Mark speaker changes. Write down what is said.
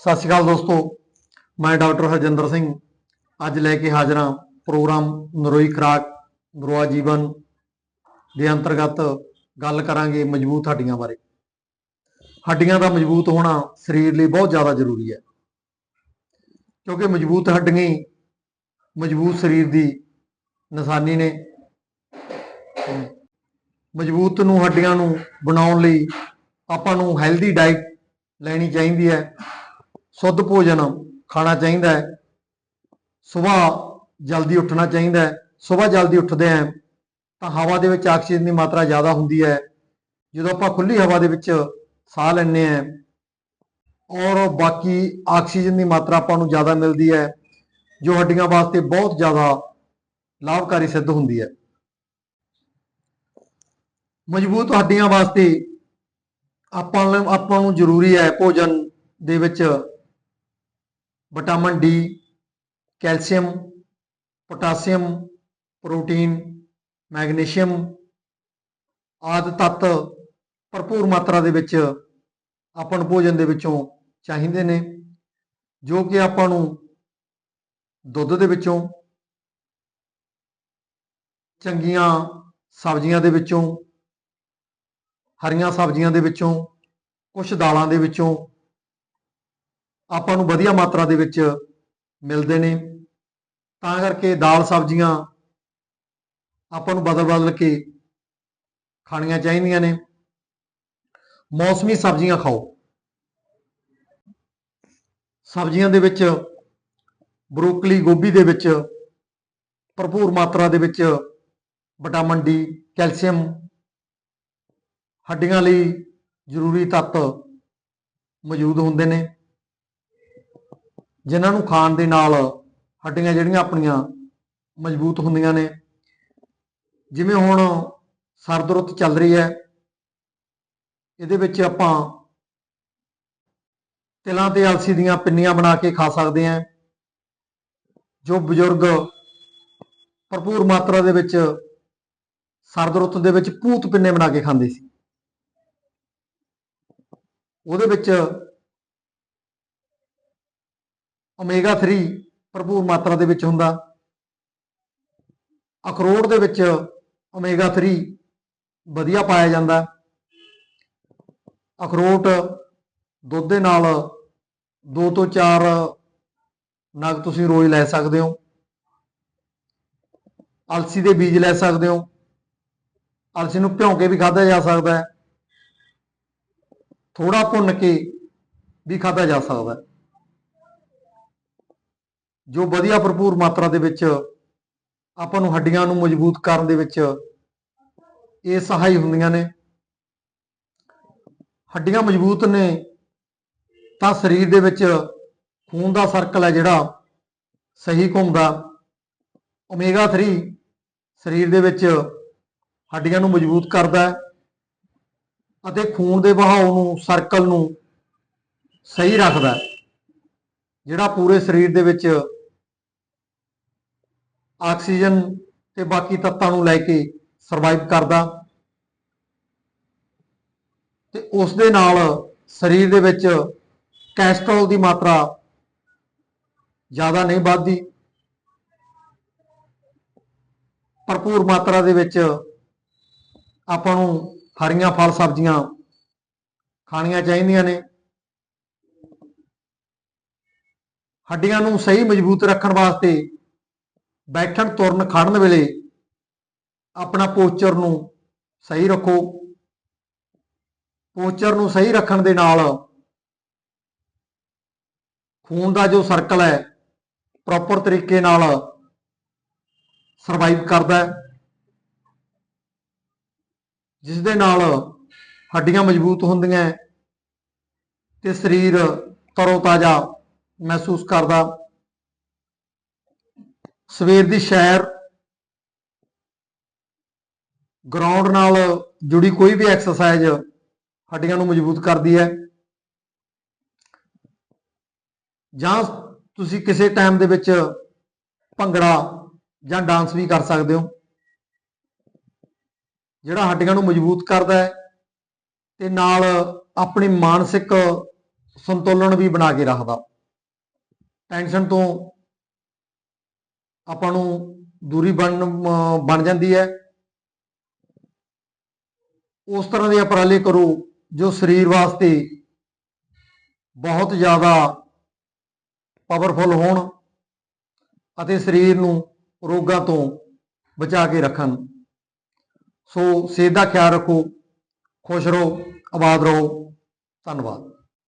Speaker 1: ਸਤਿ ਸ਼੍ਰੀ ਅਕਾਲ ਦੋਸਤੋ, ਮੈਂ ਡਾਕਟਰ ਹਰਜਿੰਦਰ ਸਿੰਘ, ਅੱਜ ਲੈ ਕੇ ਹਾਜ਼ਰ ਹਾਂ ਪ੍ਰੋਗਰਾਮ ਨਰੋਈ ਖੁਰਾਕ, ਨਰੋਆ ਜੀਵਨ ਦੇ ਅੰਤਰਗਤ ਗੱਲ ਕਰਾਂਗੇ ਮਜ਼ਬੂਤ ਹੱਡੀਆਂ ਬਾਰੇ। ਹੱਡੀਆਂ ਦਾ ਮਜ਼ਬੂਤ ਹੋਣਾ ਸਰੀਰ ਲਈ ਬਹੁਤ ਜ਼ਿਆਦਾ ਜ਼ਰੂਰੀ ਹੈ। ਕਿਉਂਕਿ ਮਜ਼ਬੂਤ ਹੱਡੀਆਂ ਮਜ਼ਬੂਤ ਸਰੀਰ ਦੀ ਨਿਸ਼ਾਨੀ ਨੇ। ਮਜ਼ਬੂਤ ਨੂੰ ਹੱਡੀਆਂ ਨੂੰ ਬਣਾਉਣ ਲਈ ਆਪਾਂ ਨੂੰ ਹੈਲਦੀ ਡਾਈਟ ਲੈਣੀ ਚਾਹੀਦੀ ਹੈ। ਸ਼ੁੱਧ ਭੋਜਨ ਖਾਣਾ ਚਾਹੀਦਾ ਹੈ। ਸਵੇਰ ਜਲਦੀ ਉੱਠਣਾ ਚਾਹੀਦਾ ਹੈ। ਸਵੇਰ ਜਲਦੀ ਉੱਠਦੇ ਆਂ ਤਾਂ ਹਵਾ ਦੇ ਵਿੱਚ ਆਕਸੀਜਨ ਦੀ ਮਾਤਰਾ ਜ਼ਿਆਦਾ ਹੁੰਦੀ ਹੈ। ਜਦੋਂ ਆਪਾਂ ਖੁੱਲੀ ਹਵਾ ਦੇ ਵਿੱਚ ਸਾਹ ਲੈਂਦੇ ਆਂ ਔਰ ਬਾਕੀ ਆਕਸੀਜਨ ਦੀ ਮਾਤਰਾ ਆਪਾਂ ਨੂੰ ਜ਼ਿਆਦਾ ਮਿਲਦੀ ਹੈ, ਜੋ ਹੱਡੀਆਂ ਵਾਸਤੇ ਬਹੁਤ ਜ਼ਿਆਦਾ ਲਾਭਕਾਰੀ ਸਿੱਧ ਹੁੰਦੀ ਹੈ। ਮਜ਼ਬੂਤ ਹੱਡੀਆਂ ਵਾਸਤੇ ਆਪਾਂ ਨੂੰ ਆਪਾਂ ਨੂੰ ਜ਼ਰੂਰੀ ਹੈ ਭੋਜਨ ਦੇ ਵਿੱਚ vitamin D, calcium, potassium, protein, magnesium ਆਦਿ ਤੱਤ ਭਰਪੂਰ ਮਾਤਰਾ ਦੇ ਵਿੱਚ ਆਪਾਂ ਨੂੰ ਭੋਜਨ ਦੇ ਵਿੱਚੋਂ ਚਾਹੀਦੇ ਨੇ, ਜੋ ਕਿ ਆਪਾਂ ਨੂੰ ਦੁੱਧ ਦੇ ਵਿੱਚੋਂ, ਚੰਗੀਆਂ ਸਬਜ਼ੀਆਂ ਦੇ ਵਿੱਚੋਂ, ਹਰੀਆਂ ਸਬਜ਼ੀਆਂ ਦੇ ਵਿੱਚੋਂ ਕੁਝ ਦਾਲਾਂ ਦੇ ਵਿੱਚੋਂ ਆਪਾਂ ਨੂੰ ਵਧੀਆ ਮਾਤਰਾ ਦੇ ਵਿੱਚ ਮਿਲਦੇ ਨੇ। ਤਾਂ ਕਰਕੇ ਦਾਲ ਸਬਜ਼ੀਆਂ ਆਪਾਂ ਨੂੰ ਬਦਲ ਬਦਲ ਕੇ ਖਾਣੀਆਂ ਚਾਹੀਦੀਆਂ ਨੇ। ਮੌਸਮੀ ਸਬਜ਼ੀਆਂ ਖਾਓ। ਸਬਜ਼ੀਆਂ ਦੇ ਵਿੱਚ ਬਰੋਕਲੀ ਗੋਭੀ ਦੇ ਵਿੱਚ ਭਰਪੂਰ ਮਾਤਰਾ ਦੇ ਵਿੱਚ ਵਿਟਾਮਿਨ ਡੀ, ਕੈਲਸ਼ੀਅਮ, ਹੱਡੀਆਂ ਲਈ ਜ਼ਰੂਰੀ ਤੱਤ ਮੌਜੂਦ ਹੁੰਦੇ ਨੇ। ਜਿਨ੍ਹਾਂ ਨੂੰ ਖਾਣ ਦੇ ਨਾਲ ਹੱਡੀਆਂ ਜਿਹੜੀਆਂ ਆਪਣੀਆਂ ਮਜ਼ਬੂਤ ਹੁੰਦੀਆਂ ਨੇ। ਜਿਵੇਂ ਹੁਣ ਸਰਦ ਰੁੱਤ ਚੱਲ ਰਹੀ ਹੈ, ਇਹਦੇ ਵਿੱਚ ਆਪਾਂ ਤਿਲਾਂ ਤੇ ਅਲਸੀ ਦੀਆਂ ਪਿੰਨੀਆਂ ਬਣਾ ਕੇ ਖਾ ਸਕਦੇ ਹਾਂ, ਜੋ ਬਜ਼ੁਰਗ ਭਰਪੂਰ ਮਾਤਰਾ ਦੇ ਵਿੱਚ ਸਰਦ ਰੁੱਤ ਦੇ ਵਿੱਚ ਭੂਤ ਪਿੰਨੇ ਬਣਾ ਕੇ ਖਾਂਦੇ ਸੀ। ਉਹਦੇ ਵਿੱਚ ਓਮੇਗਾ 3 ਭਰਪੂਰ ਮਾਤਰਾ ਦੇ ਵਿੱਚ ਹੁੰਦਾ। ਅਖਰੋਟ ਦੇ ਵਿੱਚ ਓਮੇਗਾ 3 ਵਧੀਆ ਪਾਇਆ ਜਾਂਦਾ। ਅਖਰੋਟ ਦੁੱਧ ਦੇ ਨਾਲ 2 ਤੋਂ 4 ਨਗ ਤੁਸੀਂ ਰੋਜ਼ ਲੈ ਸਕਦੇ ਹੋ। ਅਲਸੀ ਦੇ ਬੀਜ ਲੈ ਸਕਦੇ ਹੋ। ਅਲਸੀ ਨੂੰ ਭਿਉਂ ਕੇ ਵੀ ਖਾਧਾ ਜਾ ਸਕਦਾ ਹੈ। ਥੋੜਾ ਭੁੰਨ ਕੇ ਵੀ ਖਾਧਾ ਜਾ ਸਕਦਾ ਹੈ। ਜੋ ਵਧੀਆ ਭਰਪੂਰ ਮਾਤਰਾ ਦੇ ਵਿੱਚ ਆਪਾਂ ਨੂੰ ਹੱਡੀਆਂ ਨੂੰ ਮਜ਼ਬੂਤ ਕਰਨ ਦੇ ਵਿੱਚ ਇਹ ਸਹਾਈ ਹੁੰਦੀਆਂ ਨੇ। ਹੱਡੀਆਂ ਮਜ਼ਬੂਤ ਨੇ ਤਾਂ ਸਰੀਰ ਦੇ ਵਿੱਚ ਖੂਨ ਦਾ ਸਰਕਲ ਹੈ ਜਿਹੜਾ, ਸਹੀ ਘੁੰਮਦਾ ਓਮੇਗਾ 3 ਸਰੀਰ ਦੇ ਵਿੱਚ ਹੱਡੀਆਂ ਨੂੰ ਮਜ਼ਬੂਤ ਕਰਦਾ ਹੈ ਅਤੇ ਖੂਨ ਦੇ ਵਹਾਅ ਨੂੰ ਸਰਕਲ ਨੂੰ ਸਹੀ ਰੱਖਦਾ ਹੈ, ਜਿਹੜਾ ਪੂਰੇ ਸਰੀਰ ਦੇ ਵਿੱਚ ਆਕਸੀਜਨ ਤੇ ਬਾਕੀ ਤੱਤਾਂ ਨੂੰ ਲੈ ਕੇ ਸਰਵਾਈਵ ਕਰਦਾ। ਤੇ ਉਸ ਦੇ ਨਾਲ ਸਰੀਰ ਦੇ ਵਿੱਚ ਕੈਸਟਰੋਲ ਦੀ ਮਾਤਰਾ ਜ਼ਿਆਦਾ ਨਹੀਂ ਵੱਧਦੀ। ਭਰਪੂਰ ਮਾਤਰਾ ਦੇ ਵਿੱਚ ਆਪਾਂ ਨੂੰ ਹਰੀਆਂ ਫਲ ਸਬਜ਼ੀਆਂ ਖਾਣੀਆਂ ਚਾਹੀਦੀਆਂ ਨੇ। ਹੱਡੀਆਂ ਨੂੰ ਸਹੀ ਮਜ਼ਬੂਤ ਰੱਖਣ ਵਾਸਤੇ ਬੈਠਣ, ਤੁਰਨ ਖੜਨ ਵੇਲੇ ਆਪਣਾ ਪੋਸਚਰ ਨੂੰ ਸਹੀ ਰੱਖੋ। ਪੋਸਚਰ ਨੂੰ ਸਹੀ ਰੱਖਣ ਦੇ ਨਾਲ ਖੂਨ ਦਾ ਜੋ ਸਰਕਲ ਹੈ ਪ੍ਰੋਪਰ ਤਰੀਕੇ ਨਾਲ ਸਰਵਾਈਵ ਕਰਦਾ ਹੈ। ਜਿਸ ਦੇ ਨਾਲ ਹੱਡੀਆਂ ਮਜ਼ਬੂਤ ਹੁੰਦੀਆਂ ਹੈ ਤੇ ਸਰੀਰ ਤਰੋਤਾਜ਼ਾ ਮਹਿਸੂਸ ਕਰਦਾ। ਸਵੇਰ ਦੀ ਸ਼ੈਰ ਗਰਾਊਂਡ ਨਾਲ ਜੁੜੀ ਕੋਈ ਵੀ ਐਕਸਰਸਾਈਜ਼ ਹੱਡੀਆਂ ਨੂੰ ਮਜ਼ਬੂਤ ਕਰਦੀ ਹੈ। ਜਾਂ ਤੁਸੀਂ ਕਿਸੇ ਟਾਈਮ ਦੇ ਵਿੱਚ ਭੰਗੜਾ ਜਾਂ ਡਾਂਸ ਵੀ ਕਰ ਸਕਦੇ ਹੋ, ਜਿਹੜਾ ਹੱਡੀਆਂ ਨੂੰ ਮਜ਼ਬੂਤ ਕਰਦਾ ਹੈ ਤੇ ਨਾਲ ਆਪਣੀ ਮਾਨਸਿਕ ਸੰਤੁਲਨ ਵੀ ਬਣਾ ਕੇ ਰੱਖਦਾ। ਟੈਨਸ਼ਨ ਤੋਂ ਆਪਾਂ ਨੂੰ ਦੂਰੀ ਬਣ ਬਣ ਜਾਂਦੀ ਹੈ। ਉਸ ਤਰ੍ਹਾਂ ਦੇ ਉਪਰਾਲੇ ਕਰੋ ਜੋ ਸਰੀਰ ਵਾਸਤੇ ਬਹੁਤ ਜ਼ਿਆਦਾ ਪਾਵਰਫੁਲ ਹੋਣ ਅਤੇ ਸਰੀਰ ਨੂੰ ਰੋਗਾਂ ਤੋਂ ਬਚਾ ਕੇ ਰੱਖਣ। ਸੋ ਸਿਹਤ ਦਾ ਖਿਆਲ ਰੱਖੋ, ਖੁਸ਼ ਰਹੋ, ਆਬਾਦ ਰਹੋ। ਧੰਨਵਾਦ।